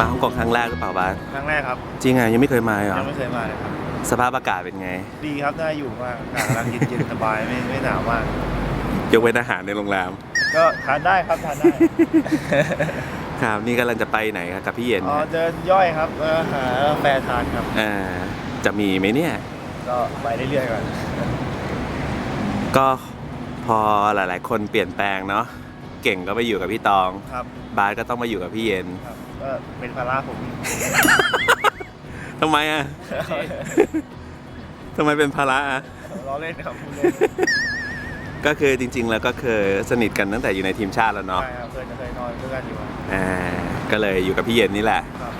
มาฮ่องกงครั้งแรกหรือเปล่าบาสครั้งแรกครับ จริงอะยังไม่เคยมาเหรอยังไม่เคยมาเลยครับ สภาพอากาศเป็นไง ดีครับน่าอยู่มากอากาศกำลังเย็นๆสบายไม่ไม่หนาวมากยกเว้นอาหารในโรงแรม ก็ทานได้ครับทานได้ ครับนี่กำลังจะไปไหนครับกับพี่เย็นอ๋อฮะเดินย่อยครับเออหากาแฟทานครับ อ่าจะมีไหมเนี่ย ก็ไปเรื่อยๆก่อนก็พอหลาย ๆ คนเปลี่ยนแปลงเนาะเก่งก็ไปอยู่กับพี่ตอง ครับ บาสก็ต้องมาอยู่กับพี่เย็น ครับ ก็เป็นภาระผม ทำไมอะ ทำไมเป็นภาระอะ ล้อเล่นครับพูดเล่นก็คือจริง ๆ แล้วก็เคยสนิทกันตั้งแต่อยู่ในทีมชาติแล้วเนาะใช่ครับเคยจะเคยนอนด้วยกันอยู่ครับอ่าก็เลยอยู่กับพี่เย็นนี่แหละครับ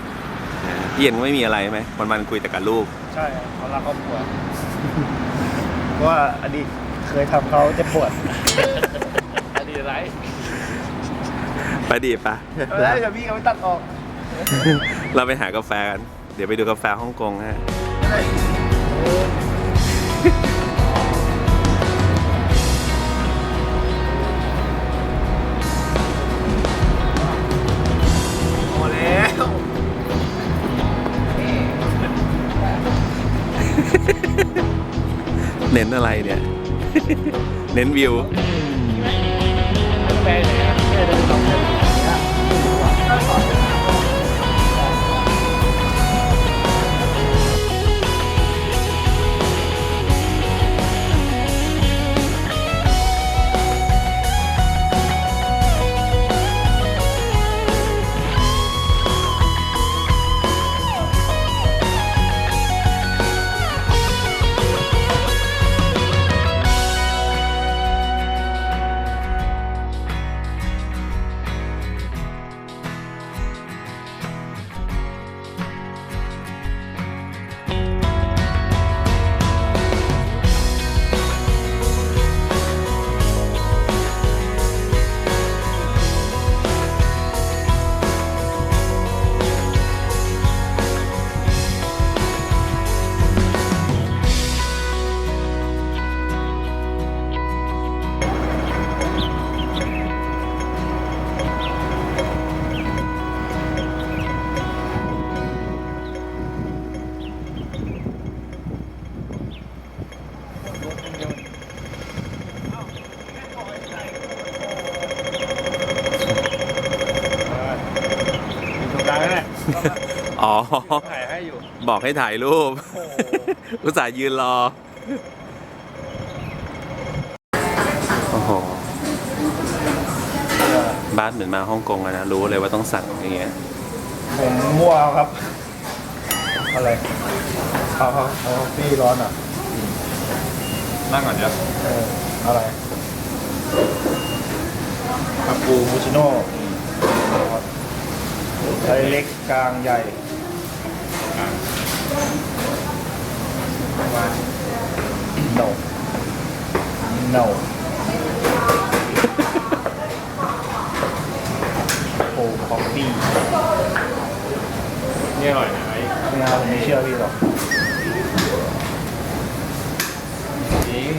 อ่าพี่เย็นก็ไม่มีอะไรไหมวันๆคุยแต่กับลูก ใช่ครับเขารักครอบครัวเพราะว่าอดีตเคยทำเขาเจ็บปวด อดีตไร ไปดีปะเอาแล้วเดี๋ยวพี่เอาไปตัดออก เราไปหากาแฟกัน เดี๋ยวไปดูกาแฟฮ่องกงฮะพอแล้วเน้นอะไรเนี่ย เน้นวิวแฟนไหน อ๋อ ถ่ายให้อยู่ บอกให้ถ่ายรูปโอ้โหอุตส่าห์ยืนรอ โอ้โห บ้านเหมือนมาฮ่องกงอะนะ รู้เลยว่าต้องสั่งอย่างเงี้ย ผมมั่วเอาครับ อะไรเอาเอาเอาพี่ร้อนอะ นั่งก่อนเดี๋ยวเอออะไรคาปูมูชิโน่ ไซส์เล็กกลางใหญ่ประมาณ no no โอ้คอฟฟี่นี่อร่อยนะไอ้ไม่เอาผมไม่เชื่อพี่หรอก จริง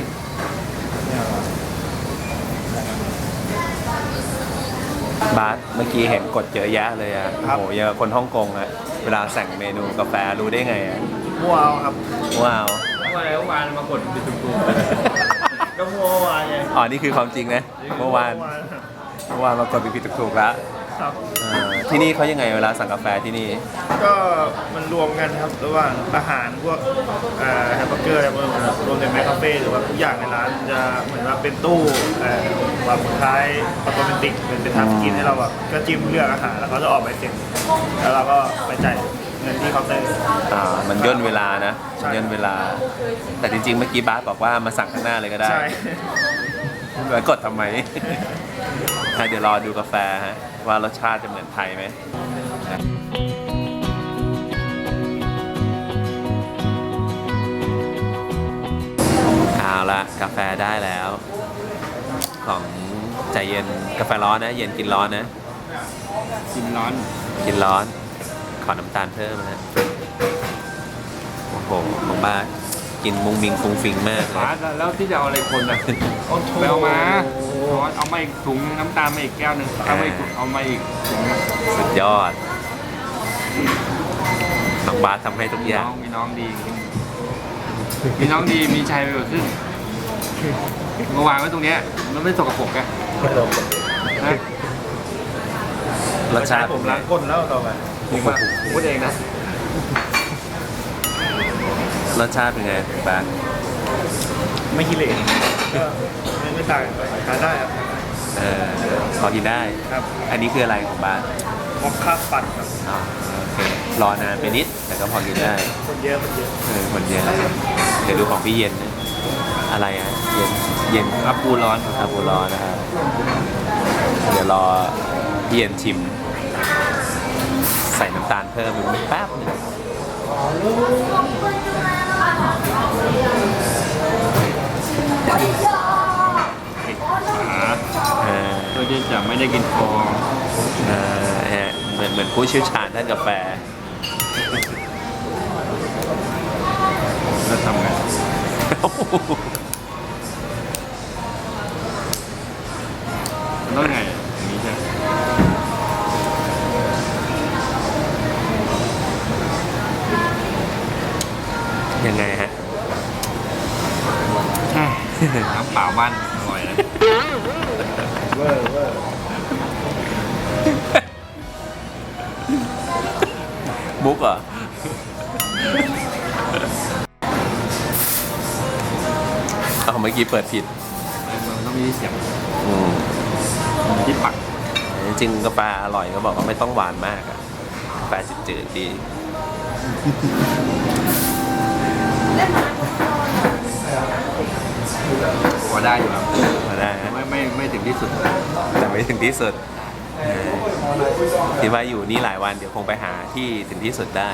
ไม่เอา บาสเมื่อกี้เห็นกดเยอะแยะเลยอะโอ้โหเยอะคนฮ่องกงอะเวลาสั่งเมนูกาแฟรู้ได้ไงอะมั่วเอาครับว้าวเมื่อวานเมื่อวานมากดปิดตุ้มก็มั่วเมื่อวานไงอ๋อนี่คือความจริงนะเมื่อวานเมื่อวานมากดผิดๆถูกๆแล้ว ครับ อ่าที่นี่เขายังไงเวลาสั่งกาแฟที่นี่ ก็มันรวมกันครับระหว่างอาหารพวกเอ่อแฮมเบอร์เกอร์อะไรพวกนี้ครับรวมในแมคคาเฟ่หรือว่าทุกอย่างในร้านจะเหมือนว่าเป็นตู้เอ่อแบบคล้ายออโตเมติกเป็นเป็นทางสกินให้เราแบบก็จิ้มเลือกอาหารแล้วเขาจะออกใบเสร็จแล้วเราก็ไปจ่ายเงินที่เคาน์เตอร์ อ่า มันย่นเวลานะใช่ มันย่นเวลา แต่จริงๆ เมื่อกี้บาสบอกว่ามาสั่งข้างหน้าเลยก็ได้ใช่ แล้วกดทำไมอะ เดี๋ยวรอดูกาแฟฮะว่ารสชาติจะเหมือนไทยไหมเอาละกาแฟได้แล้ว ของใจเย็นกาแฟร้อนนะ เย็นกินร้อนนะ กินร้อน กินร้อน ขอน้ำตาลเพิ่มนะโอ้โหของบ้าน กินมุงมิงฟุงฟิงมากเลฟ้ายแล้วที่จะเอาอะไรคนอะไปเอามาร้อนเอามาอีกถุงนึงน้ำตาลมาอีกแก้วหนึ่งเอามาอีกเอามาอีกถุงนึงสุดยอดน้องบาสทำให้ทุกมีอย่าน้งองมีน้องดี มีน้องดีมีชัยไปกว่าครึ่งมาวางไว้ตรงเนี้ยมันไม่สกปรกอะนะรสชาติผมล้างก้นแล้วต่อไปจริงป่ะผมพูดเองนะ รสชาติเป็นไงบาสไม่ขี้เหร่ก็ไม่ไม่ต่างกันไปทานได้ครับ เออพอกินได้ ครับ อันนี้คืออะไรของบาสมอคค่าปั่นครับ อ๋อโอเครอนานไปนิด แต่ก็พอกินได้คนเยอะคนเยอะ เออคนเย็นเดี๋ยวดูของพี่เย็นนะอะไรอะเย็นเย็นครับปูร้อนอาบูรอนะครับเดี๋ยวรอพี่เย็นชิม ใส่น้ำตาลเพิ่มอีกแป๊บหนึงปิดฝา เออเพื่อที่จะไม่ได้กินฟองเออฮะเหมือนเหมือนผู้เชี่ยวชาญด้านกาแฟแล้วทำไงมันต้องไง น้ำเปล่าบ้านอร่อยนะเวอร์เวอร์มุกเหรอเอาเมื่อกี้เปิดผิดมันต้องมีเสียงอืมที่ปักจริงๆกาแฟอร่อยก็บอกว่าไม่ต้องหวานมากอะกาแฟจืดๆดี พอได้อยู่ครับมาได้ฮะไม่ไม่ไม่ถึงที่สุดแต่ไม่ถึงที่สุดเออที่ว่าอยู่นี่หลายวันเดี๋ยวคงไปหาที่ถึงที่สุดได้